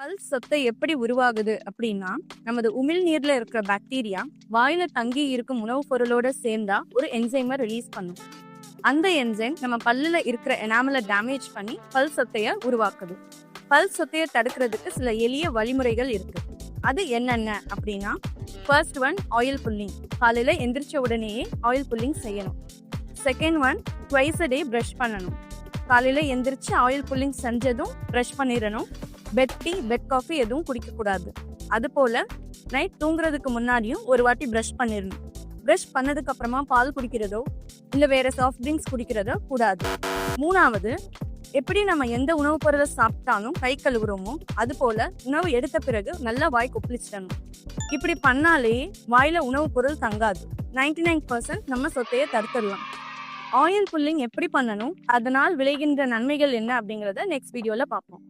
பல் சொத்தை எப்படி உருவாகுது அப்படின்னா நமது உமிழ்நீர்ல இருக்கிற பாக்டீரியா வாயில தங்கி இருக்கும் உணவுப் பொருளோட சேர்ந்தா ஒரு என்சைமை ரிலீஸ் பண்ணும். அந்த என்சைம் நம்ம பல்லுல இருக்கிற எனாமலை டேமேஜ் பண்ணி பல் சொத்தைய உருவாக்குது. பல் சொத்தைய தடுக்கிறதுக்கு சில எளிய வழிமுறைகள் இருக்கு. அது என்னென்ன அப்படின்னா ஃபர்ஸ்ட் ஒன் ஆயில் புல்லிங் காலையில எந்திரிச்ச உடனேயே ஆயில் புல்லிங் செய்யணும். Second one twice day brush பண்ணணும். காலையில எந்திரிச்சு ஆயில் புல்லிங் செஞ்சதும் ப்ரஷ் பண்ணிடணும். பெட் டீ பெட் காஃபி எதுவும் குடிக்கக்கூடாது. அது போல நைட் தூங்குறதுக்கு முன்னாடியும் ஒரு வாட்டி ப்ரஷ் பண்ணிடணும் ப்ரஷ் பண்ணதுக்கு அப்புறமா பால் குடிக்கிறதோ இல்லை வேற சாஃப்ட் ட்ரிங்க்ஸ் குடிக்கிறதோ கூடாது. மூணாவது எப்படி நம்ம எந்த உணவுப் பொருளை சாப்பிட்டாலும் கை கழுவுறோமோ அது போல உணவு எடுத்த பிறகு நல்லா வாய் கொப்பளிச்சிடணும். இப்படி பண்ணாலே வாயில உணவுப் பொருள் தங்காது. 99% நைன் பர்சன்ட் நம்ம சொத்தையை தடுத்துடலாம். ஆயில் புல்லிங் எப்படி பண்ணணும் அதனால் விளைகின்ற நன்மைகள் என்ன அப்படிங்கறத நெக்ஸ்ட் வீடியோல பார்ப்போம்.